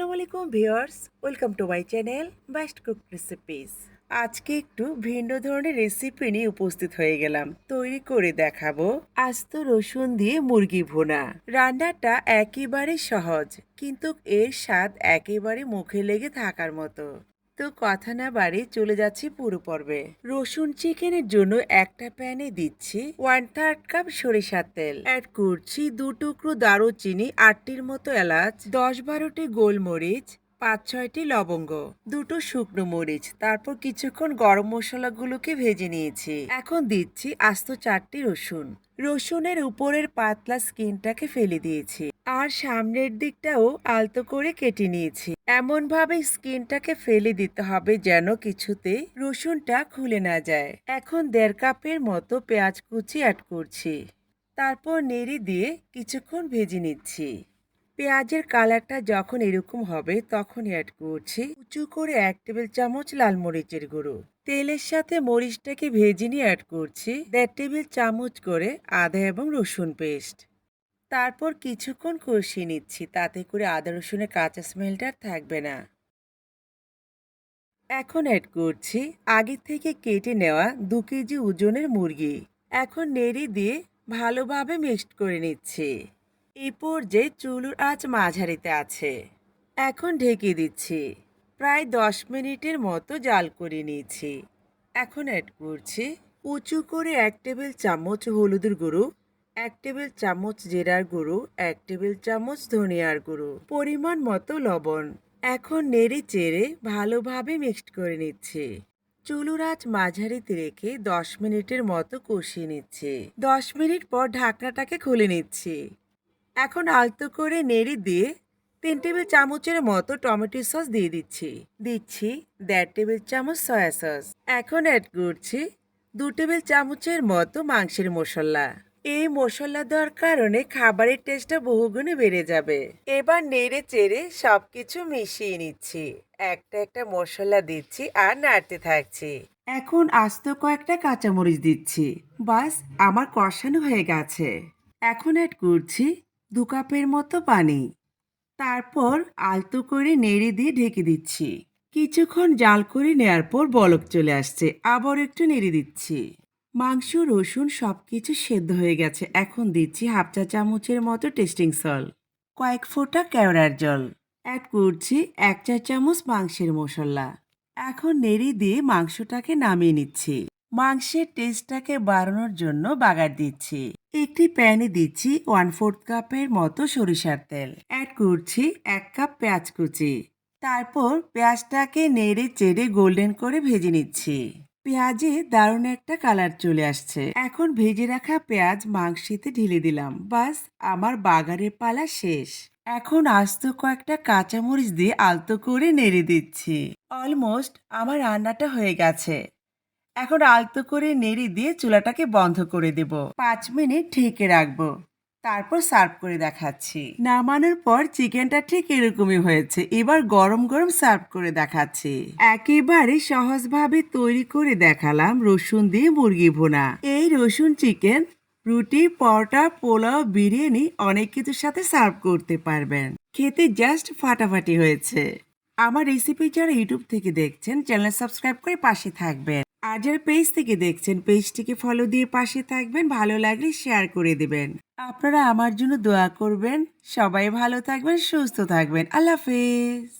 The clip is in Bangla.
আসসালামু আলাইকুম viewers, welcome to my channel Best Cook Recipes. আজকে একটু ভিন্ন ধরনের রেসিপি নিয়ে উপস্থিত হয়ে গেলাম। তৈরি করে দেখাবো আস্ত রসুন দিয়ে মুরগি ভোনা। রান্নাটা একেবারে সহজ, কিন্তু এর স্বাদ একেবারে মুখে লেগে থাকার মতো। তো কথা না বাড়ি চলে যাচ্ছি পুরো পর্বে। রসুন চিকেনের জন্য একটা প্যানে দিচ্ছি ওয়ান থার্ড কাপ সরিষার তেল। অ্যাড করছি দু টুকরো দারুচিনি, আটটির মতো এলাচ, দশ বারোটি গোলমরিচ, পাঁচ ছয়টি লবঙ্গ, দুটো শুকনো মরিচ, তারপর কিছুক্ষণ গরম মশলাগুলোকে ভেজে নিয়েছি। এখন দিচ্ছি আস্ত চারটি রসুন। রসুনের উপরের পাতলা স্কিনটাকে ফেলে দিয়েছি। আর সামনের দিকটাও আলতো করে কেটে নিয়েছি। এমন ভাবে স্কিনটাকে ফেলে দিতে হবে যেন কিছুতে রসুনটা খুলে না যায়। এখন দেড় কাপের মতো পেঁয়াজ কুচি অ্যাড করছি। তারপর নেড়ে দিয়ে কিছুক্ষণ ভেজে নিচ্ছি। পেঁয়াজের কালারটা যখন এরকম হবে তখন অ্যাড করছি। উঁচু করে এক টেবিল চামচ লাল মরিচের গুঁড়ো। তেলের সাথে মরিচটাকে ভেজে নিয়ে অ্যাড করছি। দেড় টেবিল চামচ করে আদা এবং রসুন পেস্ট তারপর কিছুক্ষণ কষিয়ে নিচ্ছি, তাতে করে আদা, রসুনের কাঁচা স্মেলটা থাকবে না। এখন অ্যাড করছি আগে থেকে কেটে নেওয়া দু কেজি ওজনের মুরগি। এখন নেড়ে দিয়ে ভালোভাবে মিক্সড করে নিচ্ছি। এই পর্যায়ে চুলুর আঁচ মাঝারিতে আছে। এখন ঢেকে দিচ্ছি। প্রায় দশ মিনিটের মতো জাল করে নিয়েছি। এখন অ্যাড করছি উঁচু করে এক টেবিল চামচ হলুদের গুঁড়ো এক টেবিল চামচ জিরার গুঁড়ো, এক টেবিল চামচ ধনিয়ার গুঁড়ো, পরিমাণ মতো লবণ। এখন নেড়ে চেড়ে ভালোভাবে মিক্সড করে নিচ্ছে। চুলুর আঁচ মাঝারিতে রেখে দশ মিনিটের মতো কষিয়ে নিচ্ছে। দশ মিনিট পর ঢাকনাটাকে খুলে নিচ্ছি। এখন আলতো করে নেড়ে দিয়ে তিন টেবিল চামচের মতো টমেটো সস দিয়ে দিচ্ছি। দিচ্ছি দেড় টেবিল চামচ সয়া সস। এখন অ্যাড করছি দু টেবিল চামচের মতো মাংসের মশলা। এই মশলা দেওয়ার কারণে খাবারের টেস্টটা বহুগুণে বেড়ে যাবে। এবার নেড়ে চেড়ে সবকিছু মিশিয়ে নিচ্ছি। একটা একটা মশলা দিচ্ছি আর নাড়তে থাকছি। এখন আস্ত কয়েকটা কাঁচামরিচ দিচ্ছি। বাস, আমার কষানো হয়ে গেছে। এখন অ্যাড করছি দু কাপের মতো পানি। তারপর আলতো করে নেড়ে দিয়ে ঢেকে দিচ্ছি। কিছুক্ষণ জাল করে নেয়ার পর বলক চলে আসছে। আবার একটু নেড়ে দিচ্ছি। মাংস, রসুন সবকিছু সেদ্ধ হয়ে গেছে। এখন দিচ্ছি হাফ চা চামচের মতো টেস্টিং সল কয়েক ফোঁটা কেওড়ার জল। অ্যাড করছি এক চা চামচ মাংসের মশলা। এখন নেড়ে দিয়ে মাংসটাকে নামিয়ে নিচ্ছি। মাংসের টেস্টটাকে বাড়ানোর জন্য বাগার দিচ্ছি। একটি প্যানে দিচ্ছি ওয়ান ফোর্থ কাপের মতো সরিষার তেল। অ্যাড করছি এক কাপ পেঁয়াজ কুচি। তারপর পেঁয়াজটাকে নেড়ে চেড়ে গোল্ডেন করে ভেজে নিচ্ছি। পেঁয়াজে দারুণ একটা কালার চলে আসছে। এখন ভেজে রাখা পেঁয়াজ মাংসেতে ঢেলে দিলাম। বাস, আমার বাগারের পালা শেষ। এখন আস্ত কয়েকটা কাঁচামরিচ দিয়ে আলতো করে নেড়ে দিচ্ছি। অলমোস্ট আমার রান্নাটা হয়ে গেছে। এখন আলতো করে নেড়ে দিয়ে চুলাটাকে বন্ধ করে দেব। পাঁচ মিনিট ঢেকে রাখব। তারপর সার্ভ করে দেখাচ্ছি। নামানোর পর চিকেনটা ঠিক এরকমই হয়েছে। এবার গরম গরম সার্ভ করে দেখাচ্ছি। একেবারে সহজভাবে তৈরি করে দেখালাম রসুন দিয়ে মুরগি ভোনা। এই রসুন চিকেন, রুটি, পরোটা, পোলাও, বিরিয়ানি অনেক কিছুর সাথে সার্ভ করতে পারবেন। খেতে জাস্ট ফাটাফাটি হয়েছে। আমার রেসিপি যারা ইউটিউব থেকে দেখছেন চ্যানেল সাবস্ক্রাইব করে পাশে থাকবেন। আর যারা পেজ থেকে দেখছেন পেজটিকে ফলো দিয়ে পাশে থাকবেন, ভালো লাগলে শেয়ার করে দেবেন। আপনারা আমার জন্য দোয়া করবেন। সবাই ভালো থাকবেন, সুস্থ থাকবেন। আল্লাহ হাফেজ।